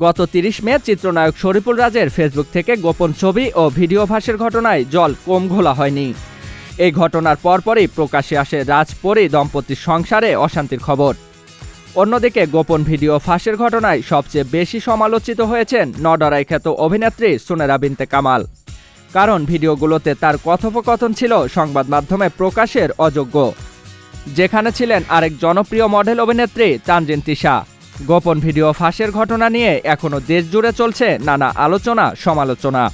গত তিরিশ মে চিত্রনায়ক শরীফুল রাজের ফেসবুক থেকে গোপন ছবি ও ভিডিও ফাঁসের ঘটনায় জল কম ঘোলা হয়নি। এই ঘটনার পরপরই প্রকাশে আসে রাজপরী দম্পতির সংসারে অশান্তির খবর। অন্যদিকে গোপন ভিডিও ফাঁসের ঘটনায় সবচেয়ে বেশি সমালোচিত হয়েছেন নডরাই খ্যাত অভিনেত্রী সুনেরা বিনতে কামাল। কারণ ভিডিওগুলোতে তার কথোপকথন ছিল সংবাদ মাধ্যমে প্রকাশের অযোগ্য। যেখানে ছিলেন আরেক জনপ্রিয় মডেল অভিনেত্রী তানজিন তিশা। গোপন ভিডিও ফাঁসের ঘটনা নিয়ে এখনও দেশ জুড়ে চলছে নানা আলোচনা, সমালোচনা।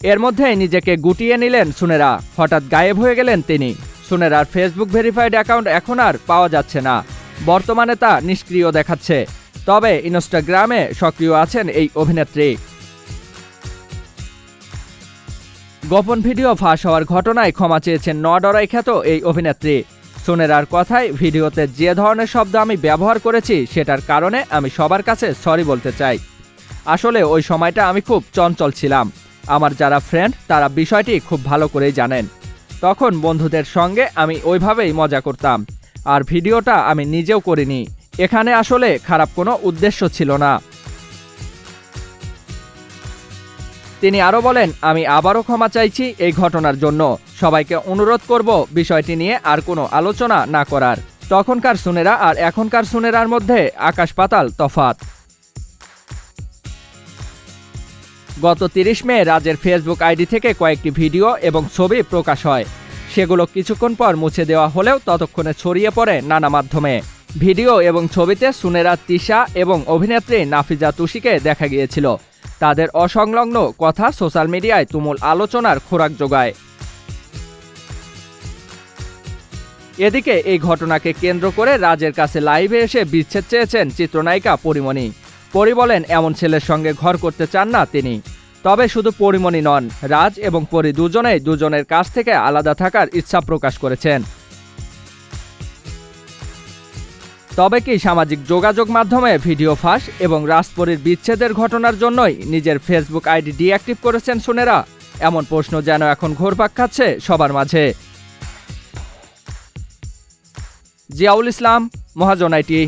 এর মধ্যে নিজেকে গুটিয়ে নিলেন সুনেরা। হঠাৎ গায়েব হয়ে গেলেন তিনি। সুনেরার ফেসবুক ভেরিফাইড অ্যাকাউন্ট এখন আর পাওয়া যাচ্ছে না। বর্তমানে তা নিষ্ক্রিয় দেখাচ্ছে। তবে ইনস্টাগ্রামে সক্রিয় আছেন এই অভিনেত্রী। গোপন ভিডিও ফাঁস হওয়ার ঘটনায় ক্ষমা চেয়েছেন নডরাই খ্যাত এই অভিনেত্রী। সোনেরার কথায় ভিডিওতে যে ধরনের শব্দ আমি ব্যবহার করেছি, সেটার কারণে আমি সবার কাছে সরি বলতে চাই। আসলে ওই সময়টা আমি খুব চঞ্চল ছিলাম। আমার যারা ফ্রেন্ড তারা বিষয়টি খুব ভালো করেই জানেন। তখন বন্ধুদের সঙ্গে আমি ওইভাবেই মজা করতাম। আর ভিডিওটা আমি নিজেও করিনি। এখানে আসলে খারাপ কোনো উদ্দেশ্য ছিল না। তিনি আরও বলেন, আমি আবারও ক্ষমা চাইছি এই ঘটনার জন্য। সবাইকে অনুরোধ করব বিষয়টি নিয়ে আর কোনো আলোচনা না করার। তখনকার সুনেরা আর এখনকার সুনেরার মধ্যে আকাশ পাতাল তফাত গত তিরিশ মে রাজের ফেসবুক আইডি থেকে কয়েকটি ভিডিও এবং ছবি প্রকাশ হয়। সেগুলো কিছুক্ষণ পর মুছে দেওয়া হলেও ততক্ষণে ছড়িয়ে পড়ে নানা মাধ্যমে। ভিডিও এবং ছবিতে সুনেরা তিশা এবং অভিনেত্রী নাফিজা তুষিকে দেখা গিয়েছিল। তাদের অসংলগ্ন কথা সোশ্যাল মিডিয়ায় তুমুল আলোচনার খোরাক যোগায়। এদিকে এই ঘটনাকে কেন্দ্র করে রাজের কাছে লাইভে এসে বিচ্ছেদ চেয়েছেন চিত্রনায়িকা পরিমণি। পরি বলেন, এমন ছেলের সঙ্গে ঘর করতে চান না তিনি। তবে শুধু পরিমণি নন, রাজ এবং পরি দুজনেই দুজনের কাছ থেকে আলাদা থাকার ইচ্ছা প্রকাশ করেছেন। তবে কি সামাজিক যোগাযোগ মাধ্যমে ভিডিও ফাঁস এবং রাজপরীর বিচ্ছেদের ঘটনার জন্যই নিজের ফেসবুক আইডি ডিঅ্যাক্টিভ করেছেন সোনেরা? এমন প্রশ্ন যেন এখন ঘোরপাক খাচ্ছে সবার মাঝে। জিয়াউল ইসলাম, মহাজন আইটি।